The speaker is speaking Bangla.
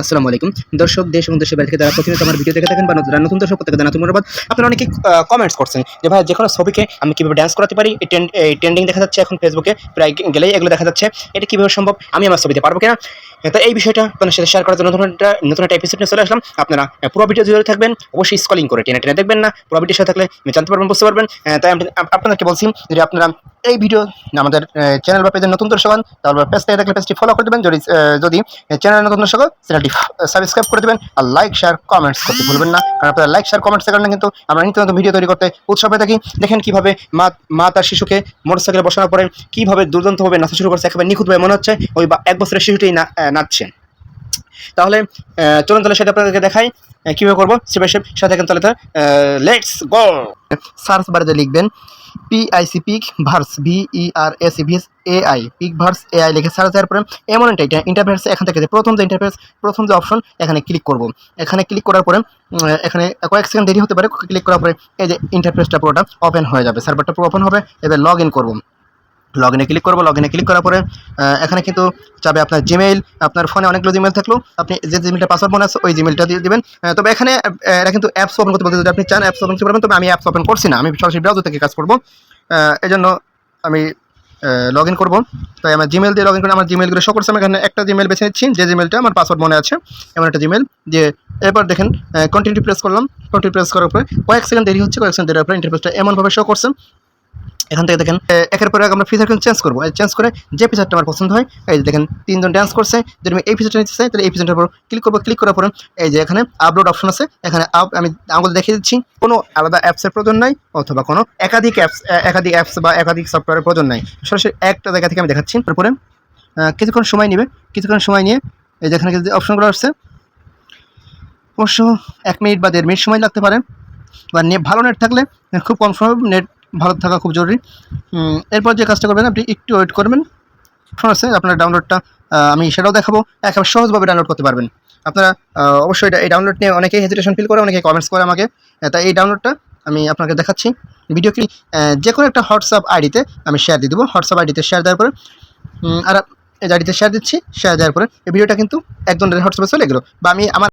আসসালামু আলাইকুম। দর্শক, দেশ এবং দেশের বাইরে থেকে যারা প্রতিনিয়ত আমার ভিডিও দেখে থাকেন বা যারা নতুন দর্শক, প্রত্যেকে জানাতুন ধন্যবাদ আপনারা অনেকে কমেন্টস করছেন যে, ভাই, যে কোনো ছবিকে আমি কীভাবে ডান্স করাতে পারি? এই ট্রেন্ড দেখা যাচ্ছে এখন ফেসবুকে প্রায় গেলেই এগুলো দেখা যাচ্ছে। এটা কীভাবে সম্ভব? আমি আমার ছবিতে পারব কিনা? তো এই বিষয়টা আপনার সাথে শেয়ার করার জন্য নতুন একটা নতুন একটা এপিসোড নিয়ে চলে আসলাম। আপনারা পুরো ভিডিও জুড়ে থাকবেন। অবশ্যই স্কলিং করে টেনে টেনে দেখবেন না। পুরো ভিডিওর সাথে থাকলে জানতে পারবেন, বুঝতে পারবেন। তাই আমি আপনাদেরকে বলছি যে, আপনারা এই ভিডিও আমাদের চ্যানেল বা পেজের নতুন দর্শক হন তাহলে পেজ থেকে থাকলে পেজটি ফলো করে দেবেন। যদি যদি চ্যানেলের নতুন দর্শক চ্যানেলটি সাবস্ক্রাইব করে দেবেন আর লাইক শেয়ার কমেন্টস করতে ভুলবেন না। কারণ আপনারা লাইক শেয়ার কমেন্টসের কারণে কিন্তু আমরা নিত্য নতুন ভিডিও তৈরি করতে উৎসাহ পেয়ে থাকি। দেখেন কীভাবে মা মা তার শিশুকে মোটরসাইকেলে বসানোর পরে কীভাবে দুর্দান্তভাবে নাচা শুরু করছে একেবারে নিখুঁতভাবে মনে হচ্ছে। ওই বা- এক বছরের শিশুটি না- আহ, নাচছে। তাহলে চলুন তাহলে সেটা আপনাদেরকে দেখাই কীভাবে করব বাই স্টেপ সাথে তাহলে লেটস গো সার্চ বারেতে লিখবেন PIC pic verse V E R S E VS AI pic verse AI লিখে সার্চ দেওয়ার পরে এমন একটা ইন্টারফেস এখান থেকে প্রথম যে ইন্টারফেস প্রথম যে অপশন এখানে ক্লিক করব। এখানে ক্লিক করার পরে এখানে কয়েক সেকেন্ড দেরি হতে পারে ক্লিক করার পরে এই যে ইন্টারফেসটা পুরোটা ওপেন হয়ে যাবে সার্ভারটা পুরো ওপেন হবে, এবার লগ ইন করব। লগ ইনে ক্লিক করব লগ ইনে ক্লিক করার পরে এখানে কিন্তু চাবে আপনার জিমেইল আপনার ফোনে অনেকগুলো জিমেল থাকলেও আপনি যে জিমেলটা পাসওয়ার্ড মনে আছে, ওই জিমেলটা দিয়ে দিবেন। তবে এখানে এরা কিন্তু অ্যাপস ওপেন করতে বলতে যদি আপনি চান অ্যাপস ওপেন করতে পারবেন, তবে আমি অ্যাপস ওপেন করছি না। আমি সরাসরি ব্রাউজার থেকে কাজ করব। এই জন্য আমি লগ ইন করব। তাই আমার জিমেল দিয়ে লগ ইন করে, আমার জিমেলগুলো শো করছে। আমি এখানে একটা জিমেল বেছে নিচ্ছি, যে জিমেলটা আমার পাসওয়ার্ড মনে আছে, এমন একটা জিমেল যে এরপর দেখেন কন্টিনিউ প্রেস করলাম। কন্টিনিউ প্রেস করার পরে কয়েক সেকেন্ড দেরি হচ্ছে, কয়েক সেকেন্ড দেরির পরে ইন্টারফেসটা এমনভাবে শো করছে এখান থেকে দেখেন একের পর আমরা ফিচার কিন্তু চেঞ্জ করব। চেঞ্জ করে যে ফিচারটা আমার পছন্দ হয়, এই যে দেখেন, তিনজন ডান্স করছে, যদি আমি এই ফিচারটা নিতে চাই, তাহলে এই ফিচারটার উপর ক্লিক করব। ক্লিক করার পরে এই যে এখানে আপলোড অপশন আছে, এখানে আপ আমি আঙুল দেখিয়ে দিচ্ছি। কোনো আলাদা অ্যাপসের প্রয়োজন নাই, অথবা কোনো একাধিক অ্যাপস একাধিক অ্যাপস বা একাধিক সফটওয়্যারের প্রয়োজন নাই। সরাসরি একটা জায়গা থেকে আমি দেখাচ্ছি। তারপরে কিছুক্ষণ সময় নেবে। কিছুক্ষণ সময় নিয়ে এই যে এখানে যে অপশনগুলো আসছে, অবশ্য এক মিনিট বা দেড় মিনিট সময় লাগতে পারে। বা নেট ভালো নেট থাকলে, খুব কম সময় নেট ভালো থাকা খুব জরুরি। এরপর যে কাজটা করবেন, আপনি একটু ওয়েট করবেন। আছে, আপনার ডাউনলোডটা আমি সেটাও দেখাবো। একেবারে সহজভাবে ডাউনলোড করতে পারবেন। আপনারা অবশ্যই এটা, এই ডাউনলোড নিয়ে অনেকেই হেজিটেশন ফিল করে অনেকে কমেন্টস করে আমাকে। তাই এই ডাউনলোডটা আমি আপনাকে দেখাচ্ছি। ভিডিও কি যে কোনো একটা হোয়াটসঅ্যাপ আইডিতে আমি শেয়ার দিয়ে দেবো। হোয়াটসঅ্যাপ আইডিতে শেয়ার দেওয়ার পরে আর এই আইডিতে শেয়ার দিচ্ছি শেয়ার দেওয়ার পরে, এই ভিডিওটা কিন্তু একজনের হোয়াটসঅ্যাপে চলে গেলো। বা আমি আমার